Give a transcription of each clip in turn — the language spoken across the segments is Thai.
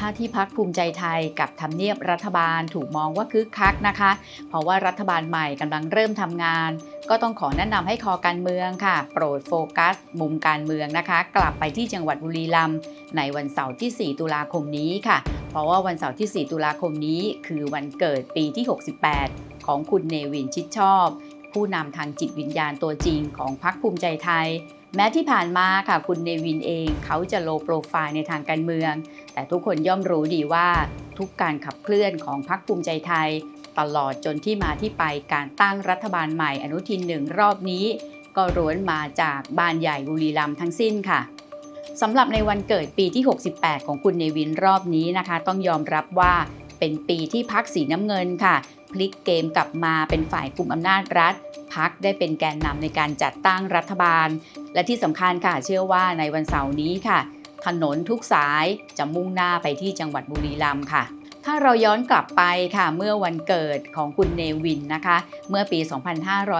ถ้าที่พักภูมิใจไทยกับทำเนียบรัฐบาลถูกมองว่าคึกคักนะคะ เพราะว่ารัฐบาลใหม่กำลังเริ่มทำงาน ก็ต้องขอแนะนำให้คอการเมืองค่ะ โปรดโฟกัส มุมการเมืองนะคะ กลับไปที่จังหวัดบุรีรัมย์ในวันเสาร์ที่ 4 ตุลาคมนี้ค่ะ เพราะว่าวันเสาร์ที่ 4 ตุลาคมนี้คือวันเกิดปีที่ 68 ของคุณเนวินชิดชอบ ผู้นำทางจิตวิญญาณตัวจริงของพรรคภูมิใจไทย แม้ที่ผ่านมาค่ะคุณเนวินเองเขาจะโลโปรไฟล์ในทางการเมือง แต่ทุกคนย่อมรู้ดีว่าทุกการขับเคลื่อนของพรรคภูมิใจไทย ตลอดจนที่มาที่ไปการตั้งรัฐบาลใหม่อนุทินหนึ่งรอบนี้ ก็ล้วนมาจากบ้านใหญ่บุรีรัมย์ทั้งสิ้นค่ะสำหรับในวันเกิดปีที่ 68 ของคุณเนวินรอบนี้นะคะ ต้องยอมรับว่าเป็นปีที่พักสีน้ำเงินค่ะ พลิกเกมกลับมาเป็นฝ่ายกลุ่มอำนาจรัฐ พักได้เป็นแกนนำในการจัดตั้งรัฐบาล และที่สำคัญค่ะเชื่อว่าในวันเสาร์นี้ค่ะ ถนนทุกสายจะมุ่งหน้าไปที่จังหวัดบุรีรัมย์ค่ะ ถ้าเราย้อนกลับไปค่ะ เมื่อวันเกิดของคุณเนวินนะคะ เมื่อปี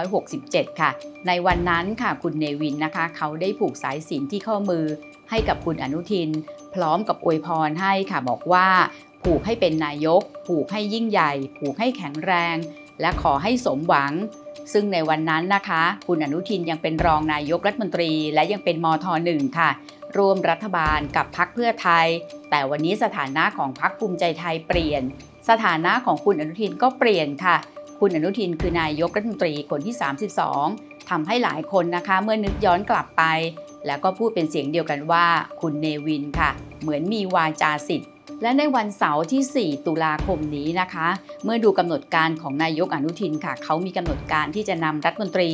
2567 ค่ะ ในวันนั้นค่ะคุณเนวินนะคะ เขาได้ผูกสายสิญจนที่ข้อมือให้กับคุณอนุทิน พร้อมกับอวยพรให้ค่ะบอกว่าผูกให้เป็นนายก ผูกให้ยิ่งใหญ่ ผูกให้แข็งแรง และขอให้สมหวัง ซึ่งในวันนั้นนะคะ คุณอนุทินยังเป็นรองนายกรัฐมนตรี และยังเป็นมทหนึ่งค่ะ ร่วมรัฐบาลกับพักเพื่อไทย แต่วันนี้สถานะของพักภูมิใจไทยเปลี่ยน สถานะของคุณอนุทินก็เปลี่ยนค่ะ คุณอนุทินคือนายกรัฐมนตรีคนที่ 32ทำให้หลายคนนะคะเมื่อนึกย้อนกลับไป แล้วก็พูดเป็นเสียงเดียวกันว่า คุณเนวินค่ะ เหมือนมีวาจาสิทธิ์ และในวันเสาร์ที่ 4 ตุลาคมนี้นะคะ เมื่อดูกำหนดการของนายกอนุทินค่ะ เขามีกำหนดการที่จะนำรัฐมนตรี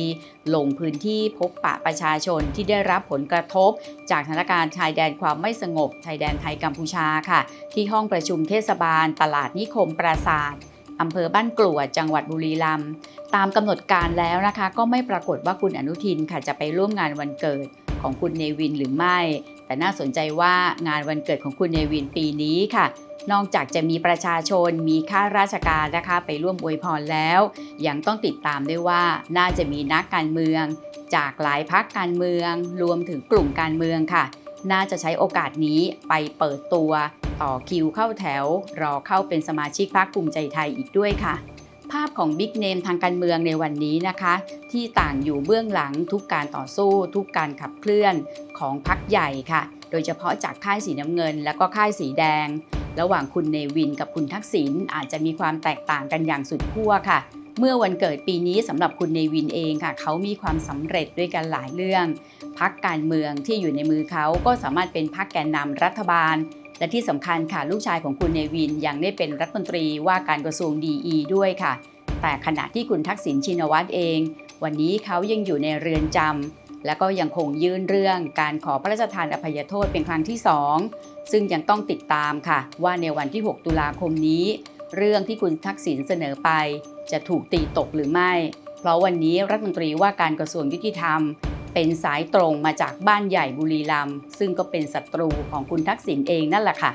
ลงพื้นที่พบปะประชาชนที่ได้รับผลกระทบ จากสถานการณ์ชายแดนความไม่สงบ ชายแดนไทยกัมพูชาค่ะ ที่ห้องประชุมเทศบาล ตลาดนิคมปราสาทอำเภอบ้านกลัวจังหวัดบุรีรัมย์ตามกำหนดการแล้วนะคะ ก็ไม่ปรากฏว่าคุณอนุทินค่ะจะไปร่วมงานวันเกิดของคุณเนวินหรือไม่ แต่น่าสนใจว่างานวันเกิดของคุณเนวินปีนี้ค่ะ นอกจากจะมีประชาชนมีข้าราชการนะคะ ไปร่วมอวยพรแล้ว ยังต้องติดตามด้วยว่าน่าจะมีนักการเมือง จากหลายพักการเมือง รวมถึงกลุ่มการเมืองค่ะ น่าจะใช้โอกาสนี้ไปเปิดตัว ต่อคิวเข้าแถว รอเข้าเป็นสมาชิกพรรคภูมิใจไทยอีกด้วยค่ะ ภาพของบิ๊กเนมทางการเมืองในวันนี้นะคะ ที่ต่างอยู่เบื้องหลังทุกการต่อสู้ทุกการขับเคลื่อนของพรรคใหญ่ค่ะ โดยเฉพาะจากค่ายสีน้ำเงิน และก็ค่ายสีแดง ระหว่างคุณเนวินกับคุณทักษิณอาจจะมีความแตกต่างกันอย่างสุดขั้วค่ะเมื่อวันเกิดปีนี้สำหรับคุณเนวินเองค่ะ เขามีความสำเร็จด้วยกันหลายเรื่อง พักการเมืองที่อยู่ในมือเขาก็สามารถเป็นพักแกนนำรัฐบาล และที่สำคัญค่ะลูกชายของคุณเนวินยังได้เป็นรัฐมนตรีว่าการกระทรวงดีด้วยค่ะ แต่ขณะที่คุณทักษิณชินวัตรเอง วันนี้เขายังอยู่ในเรือนจำและก็ยังคงยื่นเรื่องการขอพระราชทานอภัยโทษเป็นครั้งที่ 2 ซึ่งยังต้องติดตามค่ะ ว่าในวันที่ 6 ตุลาคมนี้ เรื่องที่คุณทักษิณเสนอไป จะถูกตีตกหรือไม่ เพราะวันนี้รัฐมนตรีว่าการกระทรวงยุติธรรม เป็นสายตรงมาจากบ้านใหญ่บุรีรัมย์ซึ่งก็เป็นศัตรูของคุณทักษิณเองนั่นแหละค่ะ